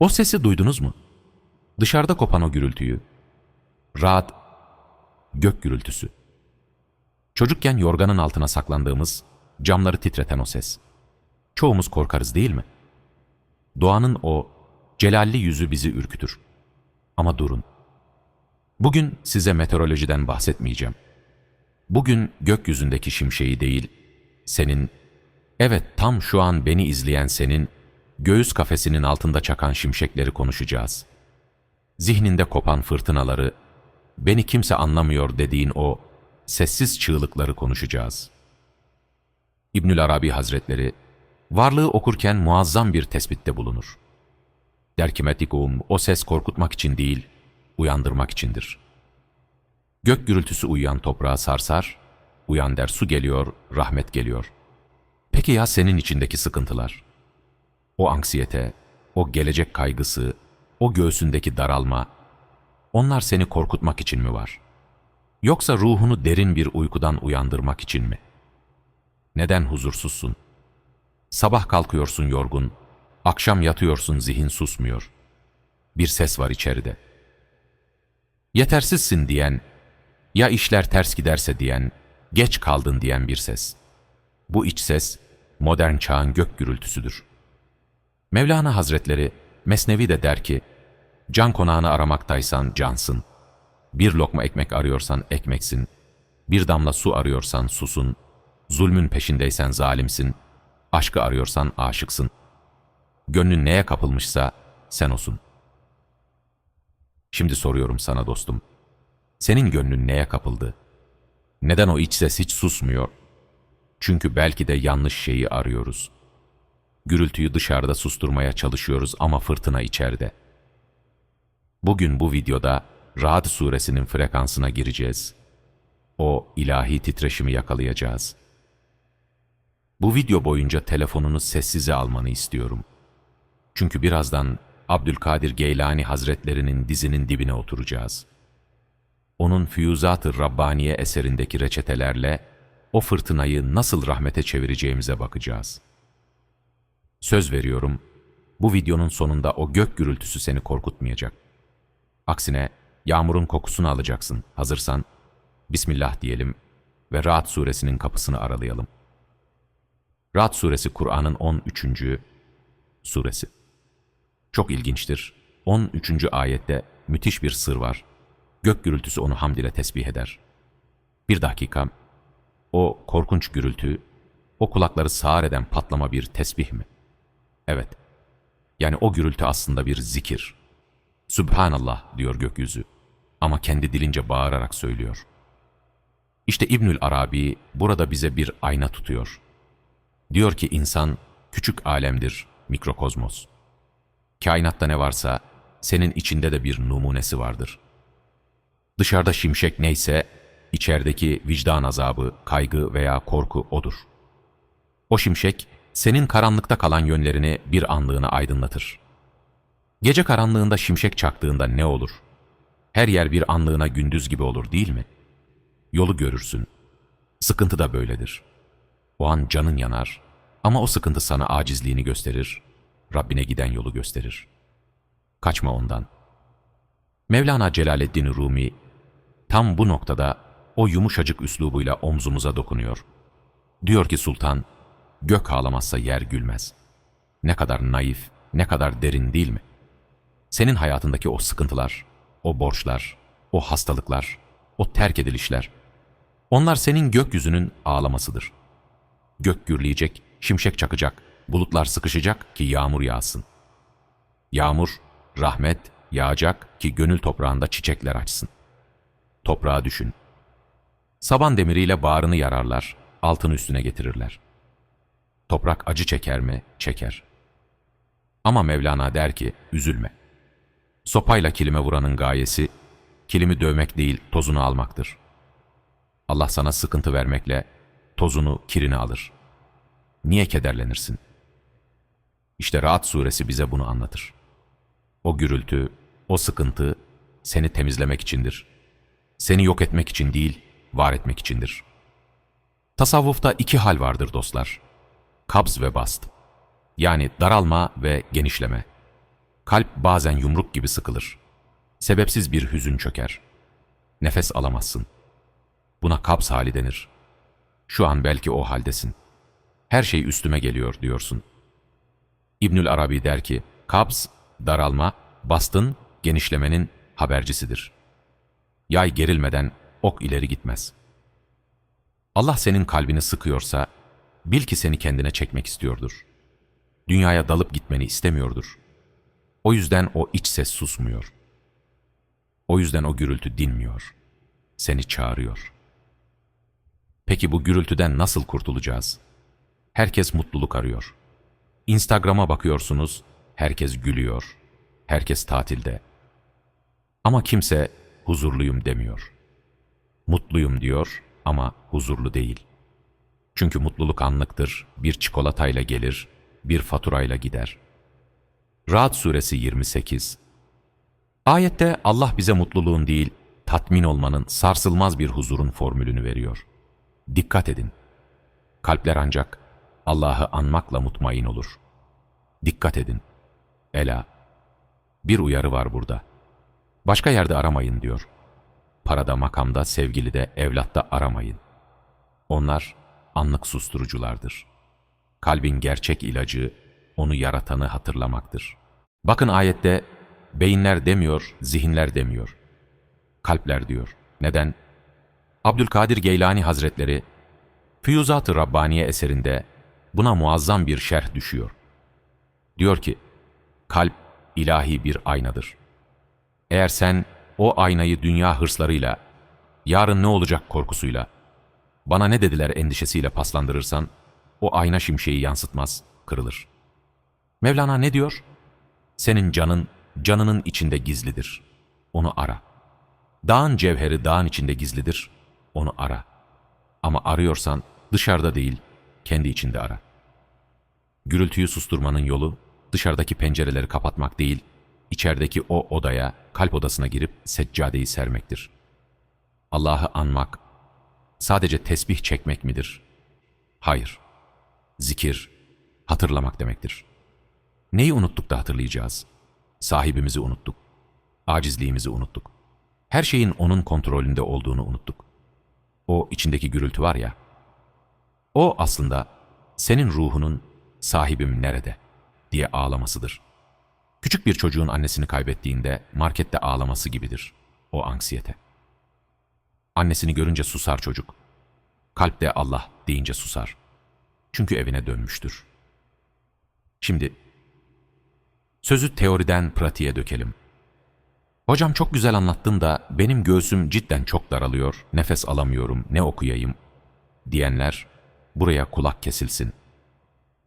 O sesi duydunuz mu? Dışarıda kopan o gürültüyü. Rahat, gök gürültüsü. Çocukken yorganın altına saklandığımız, camları titreten o ses. Çoğumuz korkarız değil mi? Doğanın o celalli yüzü bizi ürkütür. Ama durun. Bugün size meteorolojiden bahsetmeyeceğim. Bugün gökyüzündeki şimşeği değil, senin, evet tam şu an beni izleyen senin, göğüs kafesinin altında çakan şimşekleri konuşacağız. Zihninde kopan fırtınaları, beni kimse anlamıyor dediğin o sessiz çığlıkları konuşacağız. İbnül Arabi Hazretleri, varlığı okurken muazzam bir tespitte bulunur. Der ki Metikum, o ses korkutmak için değil, uyandırmak içindir. Gök gürültüsü uyuyan toprağı sarsar, uyan der su geliyor, rahmet geliyor. Peki ya senin içindeki sıkıntılar? O anksiyete, o gelecek kaygısı, o göğsündeki daralma, onlar seni korkutmak için mi var? Yoksa ruhunu derin bir uykudan uyandırmak için mi? Neden huzursuzsun? Sabah kalkıyorsun yorgun, akşam yatıyorsun zihin susmuyor. Bir ses var içeride. Yetersizsin diyen, ya işler ters giderse diyen, geç kaldın diyen bir ses. Bu iç ses, modern çağın gök gürültüsüdür. Mevlana Hazretleri, Mesnevi de der ki, can konağını aramaktaysan cansın, bir lokma ekmek arıyorsan ekmeksin, bir damla su arıyorsan susun, zulmün peşindeysen zalimsin, aşkı arıyorsan aşıksın. Gönlün neye kapılmışsa sen olsun. Şimdi soruyorum sana dostum, senin gönlün neye kapıldı? Neden o iç ses hiç susmuyor? Çünkü belki de yanlış şeyi arıyoruz. Gürültüyü dışarıda susturmaya çalışıyoruz ama fırtına içeride. Bugün bu videoda Ra'd suresinin frekansına gireceğiz. O ilahi titreşimi yakalayacağız. Bu video boyunca telefonunu sessize almanı istiyorum. Çünkü birazdan Abdülkadir Geylani Hazretlerinin dizinin dibine oturacağız. Onun Füyuzat-ı Rabbaniye eserindeki reçetelerle o fırtınayı nasıl rahmete çevireceğimize bakacağız. Söz veriyorum, bu videonun sonunda o gök gürültüsü seni korkutmayacak. Aksine yağmurun kokusunu alacaksın. Hazırsan Bismillah diyelim ve Ra'd suresinin kapısını aralayalım. Ra'd suresi Kur'an'ın 13. suresi. Çok ilginçtir. 13. ayette müthiş bir sır var. Gök gürültüsü onu hamd ile tesbih eder. Bir dakika, o korkunç gürültü, o kulakları sağır eden patlama bir tesbih mi? Evet. Yani o gürültü aslında bir zikir. Sübhanallah diyor gökyüzü. Ama kendi dilince bağırarak söylüyor. İşte İbnül Arabi burada bize bir ayna tutuyor. Diyor ki insan küçük alemdir, mikrokozmos. Kainatta ne varsa senin içinde de bir numunesi vardır. Dışarıda şimşek neyse, içerideki vicdan azabı, kaygı veya korku odur. O şimşek, senin karanlıkta kalan yönlerini bir anlığına aydınlatır. Gece karanlığında şimşek çaktığında ne olur? Her yer bir anlığına gündüz gibi olur değil mi? Yolu görürsün. Sıkıntı da böyledir. O an canın yanar ama o sıkıntı sana acizliğini gösterir, Rabbine giden yolu gösterir. Kaçma ondan. Mevlana Celaleddin Rumi tam bu noktada o yumuşacık üslubuyla omzumuza dokunuyor. Diyor ki sultan, gök ağlamazsa yer gülmez. Ne kadar naif, ne kadar derin değil mi? Senin hayatındaki o sıkıntılar, o borçlar, o hastalıklar, o terk edilişler, onlar senin gökyüzünün ağlamasıdır. Gök gürleyecek, şimşek çakacak, bulutlar sıkışacak ki yağmur yağsın. Yağmur, rahmet yağacak ki gönül toprağında çiçekler açsın. Toprağa düşün. Saban demiriyle bağrını yararlar, altını üstüne getirirler. Toprak acı çeker mi? Çeker. Ama Mevlana der ki, üzülme. Sopayla kilime vuranın gayesi, kilimi dövmek değil, tozunu almaktır. Allah sana sıkıntı vermekle, tozunu, kirini alır. Niye kederlenirsin? İşte Rahat suresi bize bunu anlatır. O gürültü, o sıkıntı seni temizlemek içindir. Seni yok etmek için değil, var etmek içindir. Tasavvufta iki hal vardır dostlar. Kabz ve bast. Yani daralma ve genişleme. Kalp bazen yumruk gibi sıkılır. Sebepsiz bir hüzün çöker. Nefes alamazsın. Buna kabz hali denir. Şu an belki o haldesin. Her şey üstüme geliyor diyorsun. İbnül Arabi der ki, kabz, daralma, bastın, genişlemenin habercisidir. Yay gerilmeden ok ileri gitmez. Allah senin kalbini sıkıyorsa, bil ki seni kendine çekmek istiyordur. Dünyaya dalıp gitmeni istemiyordur. O yüzden o iç ses susmuyor. O yüzden o gürültü dinmiyor. Seni çağırıyor. Peki bu gürültüden nasıl kurtulacağız? Herkes mutluluk arıyor. Instagram'a bakıyorsunuz, herkes gülüyor. Herkes tatilde. Ama kimse huzurluyum demiyor. Mutluyum diyor ama huzurlu değil. Çünkü mutluluk anlıktır, bir çikolatayla gelir, bir faturayla gider. Ra'd suresi 28 Ayette Allah bize mutluluğun değil, tatmin olmanın, sarsılmaz bir huzurun formülünü veriyor. Dikkat edin. Kalpler ancak Allah'ı anmakla mutmain olur. Dikkat edin. Ela. Bir uyarı var burada. Başka yerde aramayın diyor. Parada, makamda, sevgilide, evlatta aramayın. Onlar anlık susturuculardır. Kalbin gerçek ilacı, onu yaratanı hatırlamaktır. Bakın ayette beyinler demiyor, zihinler demiyor. Kalpler diyor. Neden? Abdülkadir Geylani Hazretleri, Füyuzat-ı Rabbaniye eserinde buna muazzam bir şerh düşüyor. Diyor ki, kalp ilahi bir aynadır. Eğer sen o aynayı dünya hırslarıyla, yarın ne olacak korkusuyla, bana ne dediler endişesiyle paslandırırsan, o ayna şimşeği yansıtmaz, kırılır. Mevlana ne diyor? Senin canın, canının içinde gizlidir. Onu ara. Dağın cevheri dağın içinde gizlidir. Onu ara. Ama arıyorsan dışarıda değil, kendi içinde ara. Gürültüyü susturmanın yolu dışarıdaki pencereleri kapatmak değil, içerideki o odaya, kalp odasına girip seccadeyi sermektir. Allah'ı anmak, sadece tesbih çekmek midir? Hayır. Zikir, hatırlamak demektir. Neyi unuttuk da hatırlayacağız? Sahibimizi unuttuk. Acizliğimizi unuttuk. Her şeyin onun kontrolünde olduğunu unuttuk. O içindeki gürültü var ya, o aslında senin ruhunun sahibim nerede diye ağlamasıdır. Küçük bir çocuğun annesini kaybettiğinde markette ağlaması gibidir o anksiyete. Annesini görünce susar çocuk. Kalpte Allah deyince susar. Çünkü evine dönmüştür. Şimdi sözü teoriden pratiğe dökelim. Hocam çok güzel anlattın da benim göğsüm cidden çok daralıyor, nefes alamıyorum, ne okuyayım diyenler buraya kulak kesilsin.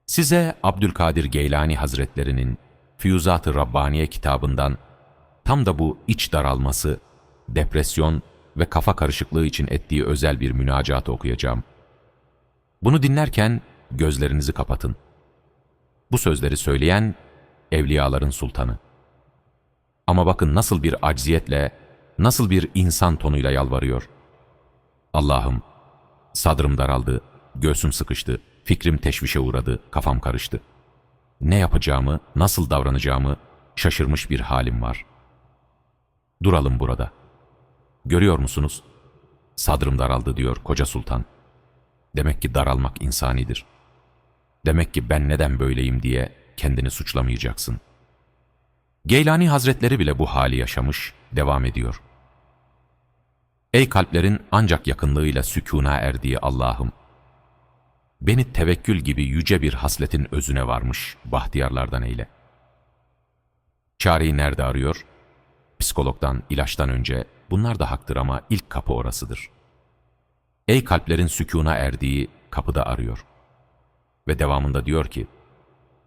Size Abdülkadir Geylani Hazretlerinin Füyuzat-ı Rabbaniye kitabından tam da bu iç daralması, depresyon ve kafa karışıklığı için ettiği özel bir münacat okuyacağım. Bunu dinlerken gözlerinizi kapatın. Bu sözleri söyleyen evliyaların sultanı. Ama bakın nasıl bir acziyetle, nasıl bir insan tonuyla yalvarıyor. Allah'ım, sadrım daraldı, göğsüm sıkıştı, fikrim teşvişe uğradı, kafam karıştı. Ne yapacağımı, nasıl davranacağımı şaşırmış bir halim var. Duralım burada. Görüyor musunuz? Sadrım daraldı diyor koca sultan. Demek ki daralmak insanidir. Demek ki ben neden böyleyim diye kendini suçlamayacaksın. Geylani Hazretleri bile bu hali yaşamış, devam ediyor. Ey kalplerin ancak yakınlığıyla sükûna erdiği Allah'ım! Beni tevekkül gibi yüce bir hasletin özüne varmış bahtiyarlardan eyle. Çareyi nerede arıyor? Psikologdan, ilaçtan önce bunlar da haktır ama ilk kapı orasıdır. Ey kalplerin sükûna erdiği kapıda arıyor. Ve devamında diyor ki,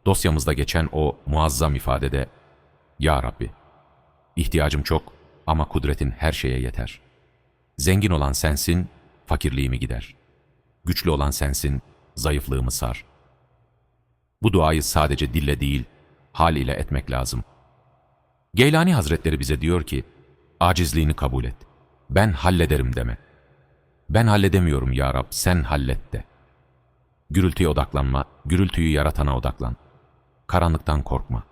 dosyamızda geçen o muazzam ifadede, Ya Rabbi, ihtiyacım çok ama kudretin her şeye yeter. Zengin olan sensin, fakirliğimi gider. Güçlü olan sensin, zayıflığımı sar. Bu duayı sadece dille değil, hal ile etmek lazım. Geylani Hazretleri bize diyor ki, acizliğini kabul et. Ben hallederim deme. Ben halledemiyorum ya Rab, sen hallet de. Gürültüye odaklanma, gürültüyü yaratana odaklan. Karanlıktan korkma.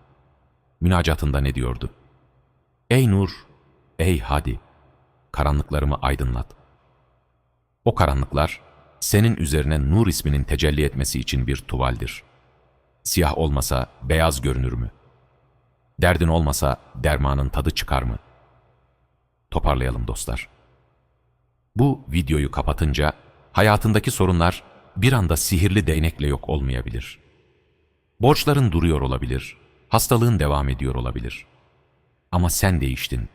Münacatında ne diyordu? Ey nur, ey hadi, karanlıklarımı aydınlat. O karanlıklar, senin üzerine nur isminin tecelli etmesi için bir tuvaldir. Siyah olmasa beyaz görünür mü? Derdin olmasa dermanın tadı çıkar mı? Toparlayalım dostlar. Bu videoyu kapatınca hayatındaki sorunlar bir anda sihirli değnekle yok olmayabilir. Borçların duruyor olabilir, hastalığın devam ediyor olabilir. Ama sen değiştin.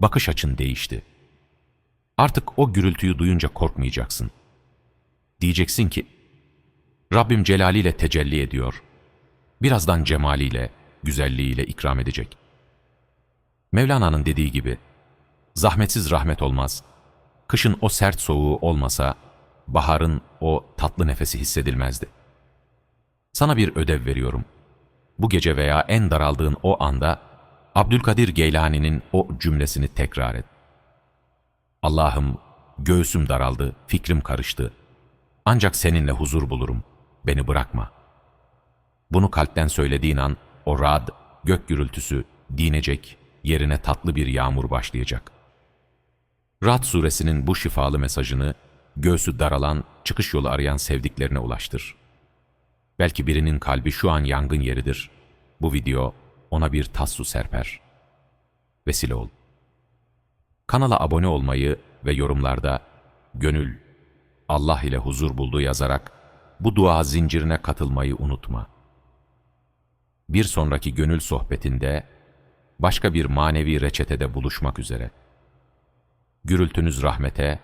Bakış açın değişti. Artık o gürültüyü duyunca korkmayacaksın. Diyeceksin ki, Rabbim celaliyle tecelli ediyor. Birazdan cemaliyle, güzelliğiyle ikram edecek. Mevlana'nın dediği gibi, zahmetsiz rahmet olmaz. Kışın o sert soğuğu olmasa, baharın o tatlı nefesi hissedilmezdi. Sana bir ödev veriyorum. Bu gece veya en daraldığın o anda, Abdülkadir Geylani'nin o cümlesini tekrar et. Allah'ım, göğsüm daraldı, fikrim karıştı. Ancak seninle huzur bulurum, beni bırakma. Bunu kalpten söylediğin an, o rad, gök gürültüsü, dinecek, yerine tatlı bir yağmur başlayacak. Rad suresinin bu şifalı mesajını, göğsü daralan, çıkış yolu arayan sevdiklerine ulaştır. Belki birinin kalbi şu an yangın yeridir. Bu video ona bir tas su serper. Vesile ol. Kanala abone olmayı ve yorumlarda gönül, Allah ile huzur buldu yazarak bu dua zincirine katılmayı unutma. Bir sonraki gönül sohbetinde başka bir manevi reçetede buluşmak üzere. Gürültünüz rahmete,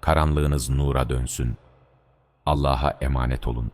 karanlığınız nura dönsün. Allah'a emanet olun.